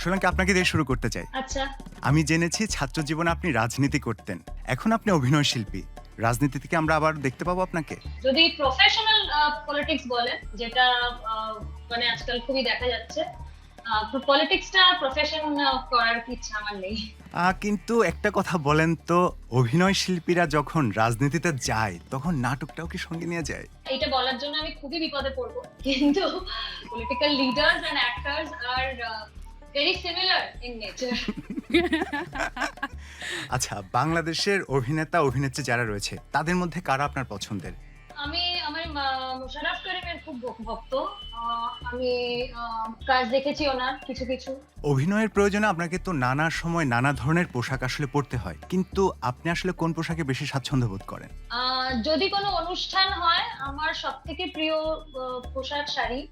সোনাকে আপনাকে দিয়ে শুরু করতে চাই। আচ্ছা। আমি জেনেছি ছাত্র জীবনে আপনি রাজনীতি করতেন। এখন আপনি অভিনয় শিল্পী। রাজনীতি থেকে আমরা আবার দেখতে পাবো আপনাকে। যদি প্রফেশনাল পলিটিক্স বলেন যেটা আহ, মানে আজকাল খুবই দেখা যাচ্ছে পলিটিক্সটা প্রফেশন করার ইচ্ছা আমার নেই। কিন্তু একটা কথা বলেন তো অভিনয় শিল্পীরা যখন রাজনীতিতে যায় তখন নাটকটাও কি সঙ্গে নিয়ে যায়? এইটা বলার জন্য আমি খুবই বিপদে পড়ব। কিন্তু পলিটিক্যাল লিডার্স এন্ড অ্যাক্টর্স আর আচ্ছা বাংলাদেশের অভিনেতা অভিনেত্রী যারা রয়েছে তাদের মধ্যে কারা আপনার পছন্দের? আমি আমার মোশাররফ করিমের খুব ভক্ত। আমি কাজ দেখেছি ওনার কিছু কিছু। অভিনয়ের প্রয়োজনে আপনাকে তো নানা সময় নানা ধরনের পোশাক আসলে পরতে হয়। কিন্তু আপনি আসলে কোন পোশাকে বেশি স্বাচ্ছন্দ্য বোধ করেন? যদি কোনো অনুষ্ঠান হয় আমার সব থেকে প্রিয় পোশাক শাড়ি